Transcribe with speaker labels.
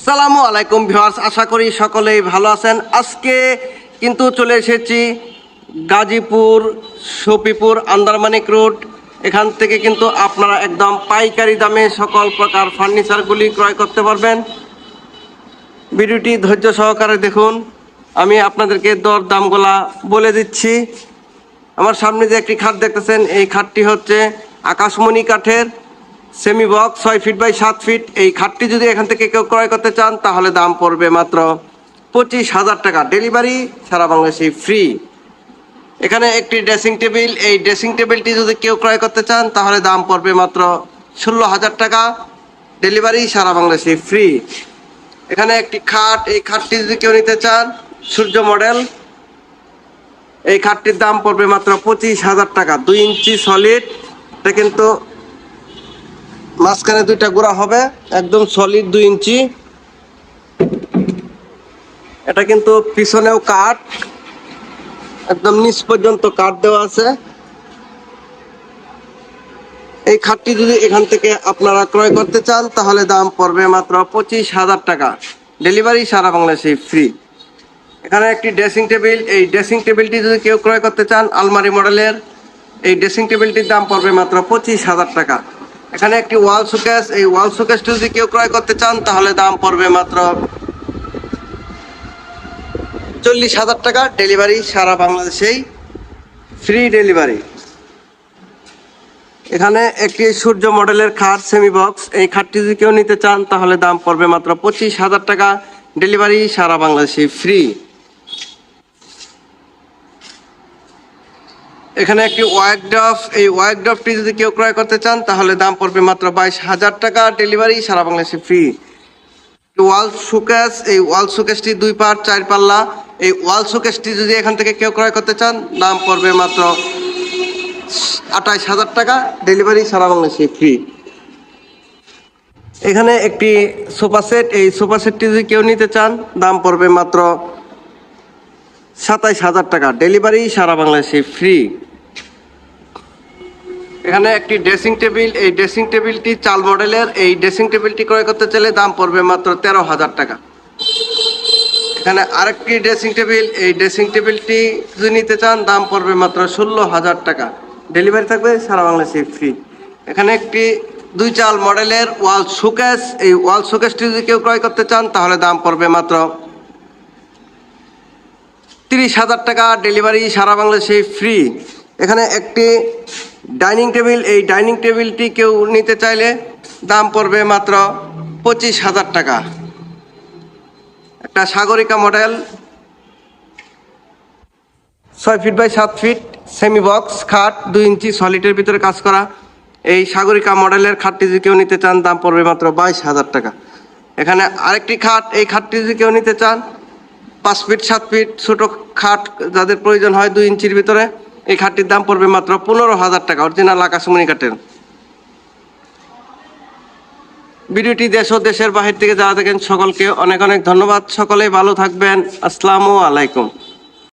Speaker 1: আসসালামু আলাইকুম ভিউয়ার্স, আশা করি সকলেই ভালো আছেন। আজকে কিন্তু চলে এসেছি গাজীপুর শফিপুর আন্দারমানিক রোড। এখান থেকে কিন্তু আপনারা একদম পাইকারি দামে সকল প্রকার ফার্নিচারগুলি ক্রয় করতে পারবেন। ভিডিওটি ধৈর্য সহকারে দেখুন। আমি আপনাদেরকে দর দামগুলা বলে দিচ্ছি। আমার সামনে যে একটি খাট দেখতেছেন, এই খাটটি হচ্ছে আকাশমণি কাঠের। সেমি বক্স ছয় ফিট বাই সাত ফিট এই খাটটি যদি এখান থেকে কেউ ক্রয় করতে চান, তাহলে দাম পড়বে মাত্র পঁচিশ হাজার টাকা। ডেলিভারি সারা বাংলাদেশে ফ্রি এখানে একটি ড্রেসিং টেবিল এই ড্রেসিং টেবিলটি যদি কেউ ক্রয় করতে চান, তাহলে দাম পড়বে মাত্র ষোলো হাজার টাকা। ডেলিভারি সারা বাংলাদেশে ফ্রি এখানে একটি খাট। এই খাটটি যদি কেউ নিতে চান, সূর্য মডেল। এই খাটটির দাম পড়বে মাত্র পঁচিশ হাজার টাকা। দুই ইঞ্চি সলিড এটা কিন্তু মাঝখানে দুইটা গোড়া হবে, একদম সলিড দুই ইঞ্চি। এটা কিন্তু পিছনেও কাঠ, একদম নিচ পর্যন্ত কাঠ দেওয়া আছে। এই খাটটি যদি এখান থেকে আপনারা ক্রয় করতে চান, তাহলে দাম পড়বে মাত্র পঁচিশ হাজার টাকা। ডেলিভারি সারা বাংলাদেশে ফ্রি। এখানে একটি ড্রেসিং টেবিল, এই ড্রেসিং টেবিলটি যদি কেউ ক্রয় করতে চান, আলমারি মডেলের, এই ড্রেসিং টেবিলটির দাম পড়বে মাত্র পঁচিশ হাজার টাকা। এখানে একটি ওয়াল শোকেস, এই ওয়াল শোকেসটি যদি কেউ ক্রয় করতে চান, তাহলে দাম পড়বে মাত্র চল্লিশ হাজার টাকা। ডেলিভারি সারা বাংলাদেশেই, ফ্রি ডেলিভারি। এখানে একটি সূর্য মডেলের খাট সেমি বক্স এই খাটটি যদি কেউ নিতে চান, তাহলে দাম পড়বে মাত্র পঁচিশ হাজার টাকা। ডেলিভারি সারা বাংলাদেশে ফ্রি। এখানে একটি ওয়াইক ডফ এই ওয়াইক ডফটি যদি কেউ ক্রয় করতে চান, তাহলে দাম পড়বে মাত্র বাইশ হাজার টাকা। ডেলিভারি সারা বাংলাদেশে ফ্রি। ওয়াল শোকেস। এই ওয়াল শোকেসটি দুই পার চার পাল্লা। এই ওয়াল শোকেসটি যদি এখান থেকে কেউ ক্রয় করতে চান, দাম পড়বে মাত্র আঠাইশ হাজার টাকা। ডেলিভারি সারা বাংলাদেশে ফ্রি। এখানে একটি সোফা সেট। এই সোফা সেটটি যদি কেউ নিতে চান, দাম পড়বে মাত্র সাতাইশ হাজার টাকা। ডেলিভারি সারা বাংলাদেশে ফ্রি। এখানে একটি ড্রেসিং টেবিল, এই ড্রেসিং টেবিলটি চাল মডেলের, এই ড্রেসিং টেবিলটি ক্রয় করতে চাইলে দাম পড়বে মাত্র তেরো হাজার টাকা। এখানে আরেকটি ড্রেসিং টেবিল, এই ড্রেসিং টেবিলটি যদি নিতে চান, দাম পড়বে মাত্র ষোলো হাজার টাকা। ডেলিভারি থাকবে সারা বাংলাদেশে ফ্রি এখানে একটি দুই চাল মডেলের ওয়াল শোকেস, এই ওয়াল শোকেসটি যদি কেউ ক্রয় করতে চান, তাহলে দাম পড়বে মাত্র তিরিশ হাজার টাকা। ডেলিভারি সারা বাংলাদেশে ফ্রি এখানে একটি ডাইনিং টেবিল, এই ডাইনিং টেবিলটি কেউ নিতে চাইলে দাম পড়বে মাত্র পঁচিশ হাজার টাকা। একটা সাগরিকা মডেল, ছয় ফিট বাই সাত ফিট সেমি বক্স খাট, দুই ইঞ্চি সলিডের ভিতরে কাজ করা। এই সাগরিকা মডেলের খাটটি যদি কেউ নিতে চান, দাম পড়বে মাত্র বাইশ হাজার টাকা। এখানে আরেকটি খাট, এই খাটটি যদি কেউ নিতে চান, পাঁচ ফিট, সাত ফিট, ছোটো খাট যাদের প্রয়োজন হয় দুই ইঞ্চির ভিতরে। এই খাটটির দাম পড়বে মাত্র পনেরো হাজার টাকা অরিজিনাল আকাশমণি কাঠের ভিডিওটি দেশ ও দেশের বাহির থেকে যারা দেখেন, সকলকে অনেক অনেক ধন্যবাদ। সকলেই ভালো থাকবেন। আসসালামু আলাইকুম।